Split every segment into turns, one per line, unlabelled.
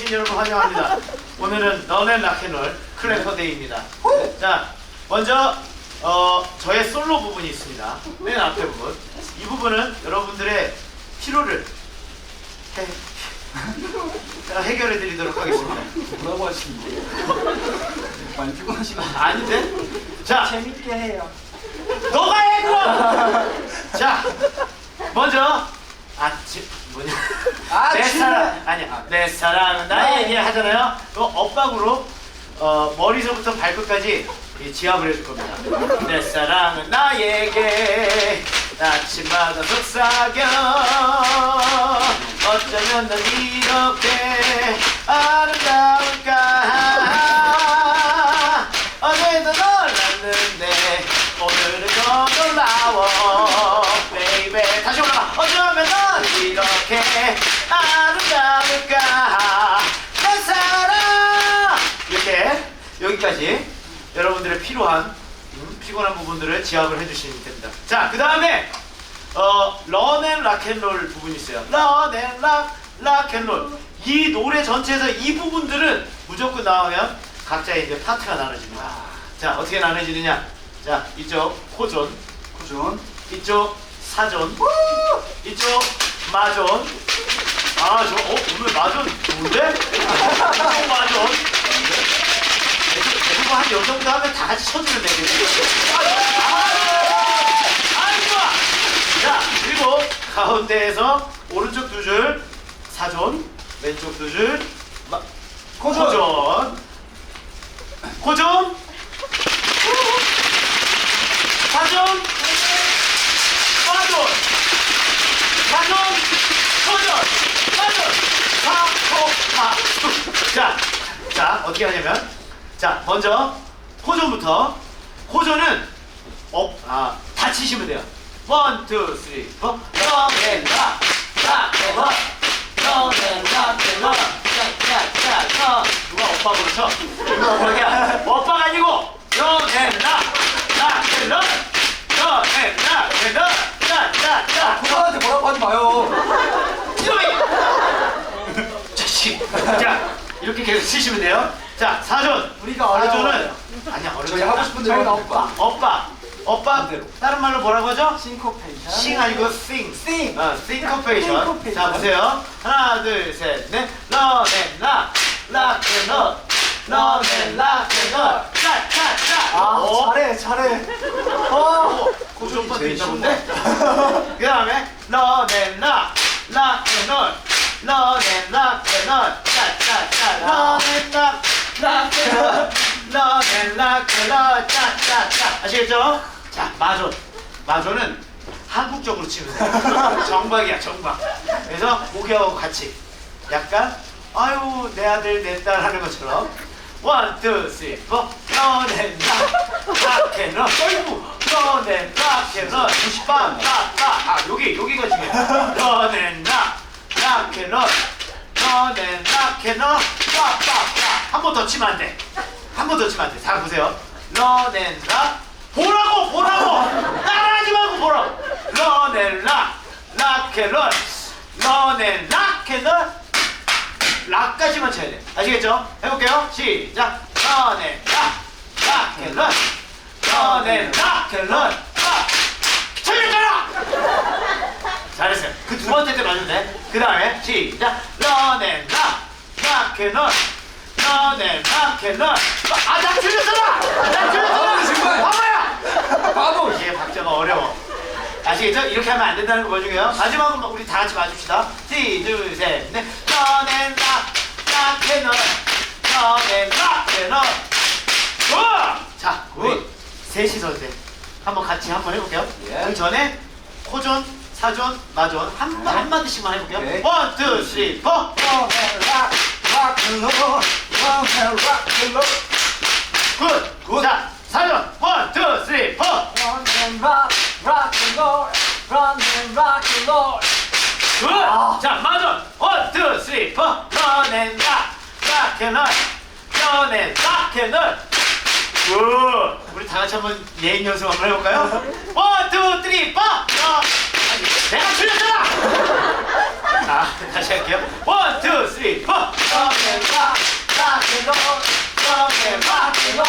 오신 여러분 환영합니다. 오늘은 런앤 락앤롤 클래퍼 데이입니다. 자, 먼저 어, 저의 솔로 부분이 있습니다. 맨 앞에 부분. 이 부분은 여러분들의 피로를 해, 해결해 드리도록 하겠습니다.
뭐라고 하시는 거예요? 많이 피곤하신 거
아닌데? 자,
재밌게 해요.
너가 해 그럼! 자, 먼저 아, 지, 뭐냐?
아,
내! 사랑 아니야. 내 사랑은 나의 얘기 하잖아요. 그 엇박으로 어, 머리서부터 발끝까지 이 지압을 해줄 겁니다. 내 사랑은 나에게 아침마다 속삭여 어쩌면 넌 이렇게 아름다울까 아름다울까 내 사랑 이렇게 여기까지 여러분들의 필요한 음, 피곤한 부분들을 지압을 해주시면 됩니다 자그 다음에 어, 런앤 락앤롤 부분이 있어요. 런앤 락, 락앤롤. 이 노래 전체에서 이 부분들은 무조건 나오면 각자의 이제 파트가 나눠집니다. 자, 어떻게 나눠지느냐? 자, 이쪽 호존,
고전.
이쪽 사존, 이쪽 마존. 아, 저, 어, 오늘 마존 좋은데? 이쪽 마존. 대부분 한 여정도 하면 다 같이 쳐주면 되겠지. 아, 좋아! 자, 그리고 가운데에서 오른쪽 두 줄 사존, 왼쪽 두줄
고전.
고존. 고존. 사존. 사존. 사존. 고존. 사존. 자, 자 어떻게 하냐면, 자 먼저 호존부터. 호존은 업, 아, 다 치시면 돼요. 원, 투, 쓰리, 포. 런앤라, 락앤런, 런앤라, 락앤런, 짝짝짝, 누가 오빠부로 쳐? 누가 오빠야? 오빠가 아니고, 런앤라, 락앤런, 런앤라, 락앤런, 짝짝짝.
고전한테 뭐라고 하지 마요.
이놈이! 자식. 자, 이렇게 계속 치시면 돼요. 자, 사존.
우리가 어려워요.
아니야, 어렵지
저희 하고. 싶은 대로 하면 됩니다.
오빠. 오빠.
반대로.
다른 말로 뭐라고 하죠?
싱코페이션.
싱 아니고 sing.
Sing.
어, syncopation.
Syncopation.
자, 보세요. 하나, 둘, 셋, 넷. 런앤락, 락앤런, 런앤락, 앤런, 짝짝 짝.
아, 잘해, 잘해. 어.
고좀
제일
있나 본데? 그 다음에 런앤락, 락앤런, 런앤락, 앤런, 짝짝짝. 런앤락, 락앤런, 런앤락, 앤런, 짝짝짝. 아시겠죠? 자, 마존. 마존은 한국적으로 치면 돼요. 정박이야, 정박. 그래서 목요하고 같이 약간 아유 내 아들 내 딸 하는 것처럼 원, 투, 쓰리, 포 런앤락 락앤런 어이구 런앤락 앤런 빠빠빠. 아 여기 여기가 중요해. 런앤락 락앤런 런앤락 앤런 빠빠 빠. 한 번 더 치면 안돼한 번 더 치면 안돼. 자 보세요. 런앤락 보라고 보라고 따라하지 말고 보라고 런앤락 락앤런 런앤락 앤런 락까지만 쳐야 돼. 아시겠죠? 해볼게요. 시작. 런앤 락, 락앤런, 런앤 락앤런, 락. 틀렸잖아. 잘했어요. 그 두 번째 때 맞으면 돼. 그 다음에 시작. 런앤 락, 락앤런, 런앤 락앤런. 아, 나 틀렸잖아. 나 틀렸잖아.
아, 정말.
바보. 이게 박자가 어려워. 아시겠죠? 이렇게 하면 안 된다는 거 보여주고요. 마지막은 우리 다 같이 맞춥시다. 시, 둘, 셋, 넷. 런앤 락, 락앤런, 런앤 락앤런. 굿! 자, 우리 셋이서 이제 한번 같이 한번 해볼게요.
예.
그 전에 코존, 사존, 마존 한,
네.
한 마디씩만 해볼게요.
오케이.
원, 투, 쓰리, 포.
락, 락앤롤, 락앤롤. 삭혀는 뼈네 삭혀는
굿 우리 다 같이 한번 예인 연습 한번 해볼까요? 원, 투, 쓰리, 포! 어, 아니, 내가 틀렸잖아! 자, 다시 할게요 원, 투, 쓰리, 포! 뼈네 삭, 삭혀도 뼈네 삭히고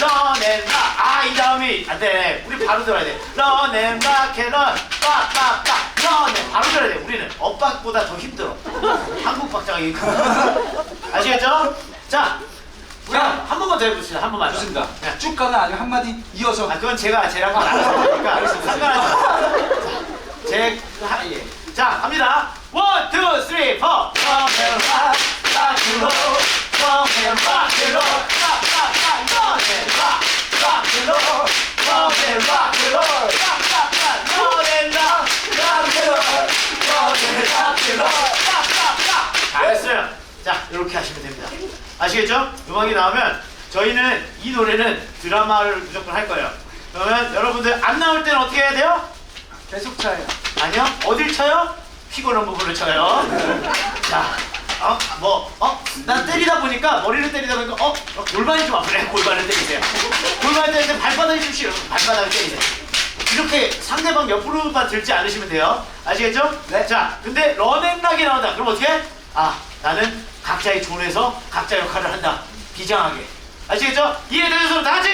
러넨 락, 아이 다음이 안돼 우리 바로 들어야 돼 러넨 락해 런 빡빡빡 런앤 바로 들어야 돼. 우리는 엇박보다 더 힘들어. 한국 박자가 이게 아시겠죠? 자, 우리 한, 한 번만 더 해봅시다. 한 번만. 더.
좋습니다.
네.
쭉 가나 아니면 한마디 이어서
아 그건 제가 제랑 알아서 하니까 상관하지 마세요. 제 하, 예. 자 갑니다. 원, 투, 쓰리, 포. 럼앤 락, 락앤롤, 럼앤 락앤롤, 락락락, 럼앤 락, 락앤롤, 럼앤 락앤롤, 락락락, 럼앤 락, 락앤롤, 럼앤 락앤롤, 락락락. 잘했어요. 자 이렇게 하시면 됩니다. 아시겠죠? 음악이 나오면 저희는 이 노래는 드라마를 무조건 할 거예요. 그러면 여러분들 안 나올 때는 어떻게 해야 돼요?
계속 차요.
아니요. 어딜 쳐요? 피곤한 부분을 쳐요. 자, 어, 뭐, 어, 난 때리다 보니까 머리를 때리다 보니까 어, 어, 골반이 좀 아프네. 골반을 때리세요. 골반을 때리는데 발바닥이 좀 싫어. 발바닥을 때리세요. 이렇게 상대방 옆으로만 들지 않으시면 돼요. 아시겠죠?
네.
자, 근데 런앤락이 나온다. 그럼 어떻게? 아, 나는 각자의 존에서 각자 역할을 한다. 비장하게. 아시겠죠? 이해되는 소리 다 같이